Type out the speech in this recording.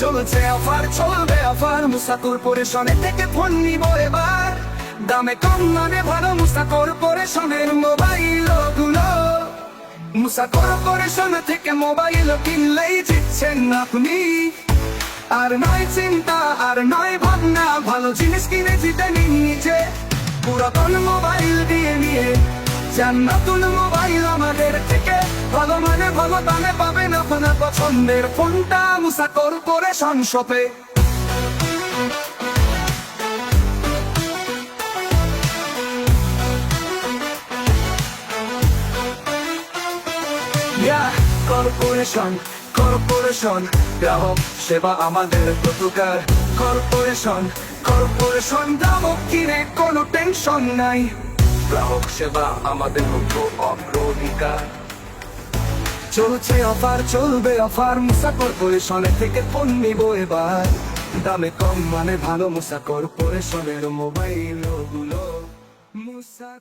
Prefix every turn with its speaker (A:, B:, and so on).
A: চলছে অফার চলবে অফার মুসা কর্পোরেশনের থেকে ফোন নিব এবার। দামে কম মানে ভালো মুসা কর্পোরেশনের মোবাইলগুলো। মুসা কর্পোরেশন থেকে মোবাইল কিনলেই জিতছেন আপনি। আর নয় চিন্তা, আর নয় ভাবনা, ভালো জিনিস কিনে জিতে নিন নিচে পুরাতন মোবাইল দিয়ে নিয়ে যান নতুন মোবাইল আমাদের থেকে। ভালো দামে পাবেন আপনার পছন্দের ফোনটা মুসা কর্পোরেশন শপে। কর্পোরেশন কর্পোরেশন, গ্রাহক সেবা আমাদের প্রতুকার। কর্পোরেশন কর্পোরেশন, গ্রাহক কিনে কোনো টেনশন নাই। গ্রাহক সেবা আমাদের মুখ্য অগ্রাধিকার। চলছে অফার, চলবে অফার মুসা কর্পোরেশনে থেকে ফোন নিব এবার। দামে কম মানে ভালো মুসা কর্পোরেশনের মোবাইলগুলো মুসা